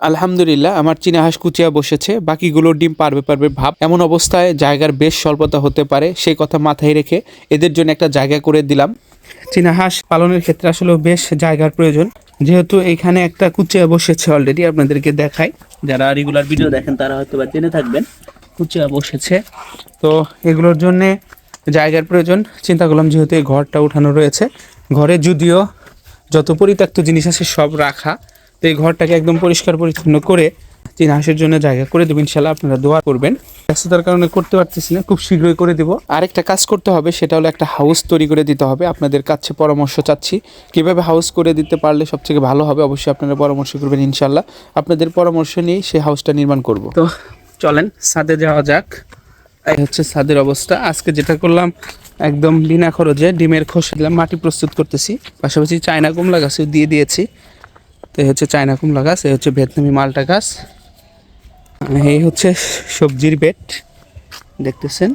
আলহামদুলিল্লাহ, আমার চীনা হাঁস কুচিয়া বসেছে। বাকিগুলোর ডিম পারবে পারবে ভাব। এমন অবস্থায় জায়গার বেশ স্বল্পতা হতে পারে, সেই কথা মাথায় রেখে এদের জন্য একটা জায়গা করে দিলাম। চীনা হাঁস পালনের ক্ষেত্রে আসলে বেশ জায়গার প্রয়োজন। যেহেতু এখানে একটা কুচিয়া বসেছে অলরেডি আপনাদেরকে দেখাই। যারা রেগুলার ভিডিও দেখেন, তারা হয়তো বা জেনে থাকবেন, কুচিয়া বসেছে। তো এগুলোর জন্যে জায়গার প্রয়োজন। চিন্তা করলাম যেহেতু এই ঘরটা উঠানো রয়েছে। ঘরে যদিও যত পরিত্যক্ত জিনিস আছে, সব রাখা। তো এই ঘরটাকে একদম পরিষ্কার পরিচ্ছন্ন করে চীনা হাঁসের জন্য জায়গা করে দেবেন ইনশাল্লাহ আপনারা দোয়া করবেন। ব্যস্ততার কারণে করতে পারতেছি না, খুব শীঘ্রই করে দেবো। আরেকটা কাজ করতে হবে, সেটা হলো একটা হাউস তৈরি করে দিতে হবে। আপনাদের কাছে পরামর্শ চাচ্ছি, কীভাবে হাউস করে দিতে পারলে সবথেকে ভালো হবে অবশ্যই আপনারা পরামর্শ করবেন ইনশাল্লাহ আপনাদের পরামর্শ নিয়েই সেই হাউসটা নির্মাণ করব। তো চলেন, ছাদে যাওয়া যাক। এই হচ্ছে ছাদের অবস্থা। আজকে যেটা করলাম, একদম বিনা খরচে ডিমের খোসা দিলাম, মাটি প্রস্তুত করতেছি। পাশাপাশি চায়না কুমলা গাছও দিয়ে দিয়েছি। তো এই হচ্ছে চায়না কুমলা গাছ এই হচ্ছে ভিয়েতনামি মালটা গাছ। এই হচ্ছে সবজির বেড দেখতেছেন।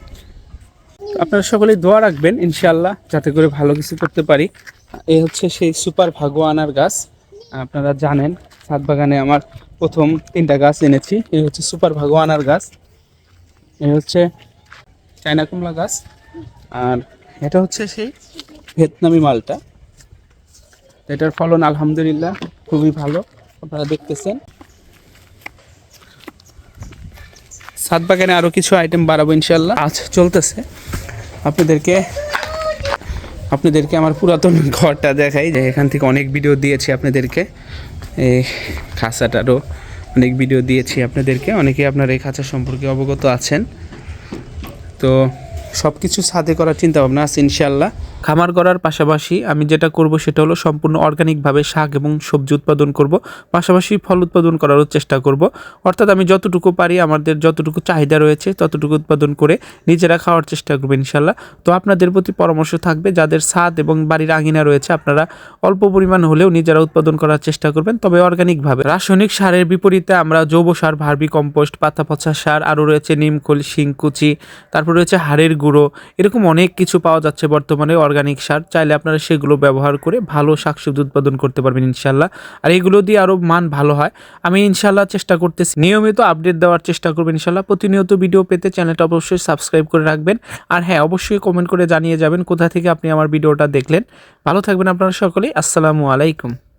আপনারা সকলেই দোয়া রাখবেন ইনশাল্লাহ যাতে করে ভালো কিছু করতে পারি। এই হচ্ছে সেই সুপার ভাগোয়ানার গাছ, আপনারা জানেন, ছাদ বাগানে আমার প্রথম তিনটা গাছ এনেছি। এই হচ্ছে সুপার ভাগোয়ানার গাছ এই হচ্ছে চায়না কুমলা গাছ, আর এটা হচ্ছে সেই ভিয়েতনামি মালটা। এটার ফলন আলহামদুলিল্লাহ। খুবই ভালো, আপনারা দেখতেছেন। সাত বাগানে আরও কিছু আইটেম বাড়াবো ইনশাল্লাহ আজ চলতেছে। আপনাদেরকে আপনাদেরকে আমার পুরাতন ঘরটা দেখাই, যে এখান থেকে অনেক ভিডিও দিয়েছি আপনাদেরকে। এই খাঁচাটারও অনেক ভিডিও দিয়েছি আপনাদেরকে। অনেকেই আপনার এই খাঁচা সম্পর্কে অবগত আছেন। তো সব কিছু সাথে করার চিন্তা ভাবনা আছে ইনশাল্লাহ খামার করার পাশাপাশি আমি যেটা করব সেটা হলো সম্পূর্ণ অর্গানিকভাবে শাক এবং সবজি উৎপাদন করব। পাশাপাশি ফল উৎপাদন করারও চেষ্টা করব। অর্থাৎ আমি যতটুকু পারি আমাদের যতটুকু চাহিদা রয়েছে ততটুকু উৎপাদন করে নিজেরা খাওয়ার চেষ্টা করব ইনশাল্লাহ তো আপনাদের প্রতি পরামর্শ থাকবে, যাদের স্বাদ এবং বাড়ির আঙিনা রয়েছে আপনারা অল্প পরিমাণ হলেও নিজেরা উৎপাদন করার চেষ্টা করবেন, তবে অর্গানিকভাবে রাসায়নিক সারের বিপরীতে আমরা জৈব সার, ভার্মি কম্পোস্ট, পাতা পচা সার, আরও রয়েছে নিমখোল শিংকুচি তারপর রয়েছে হাড়ের গুঁড়ো, এরকম অনেক কিছু পাওয়া যাচ্ছে বর্তমানে অর্গানিক সার, চাইলে আপনারা সেগুলো ব্যবহার করে ভালো শাকসবজি উৎপাদন করতে পারবেন ইনশাল্লাহ। আর এগুলো দিয়ে আরও মান ভালো হয়। আমি ইনশাল্লাহ চেষ্টা করতেছি। নিয়মিত আপডেট দেওয়ার চেষ্টা করবেন ইনশাল্লাহ। প্রতিনিয়ত ভিডিও পেতে চ্যানেলটা অবশ্যই সাবস্ক্রাইব করে রাখবেন। আর হ্যাঁ অবশ্যই কমেন্ট করে জানিয়ে যাবেন কোথা থেকে আপনি আমার ভিডিওটা দেখলেন। ভালো থাকবেন আপনারা সকলেই। আসসালামু আলাইকুম।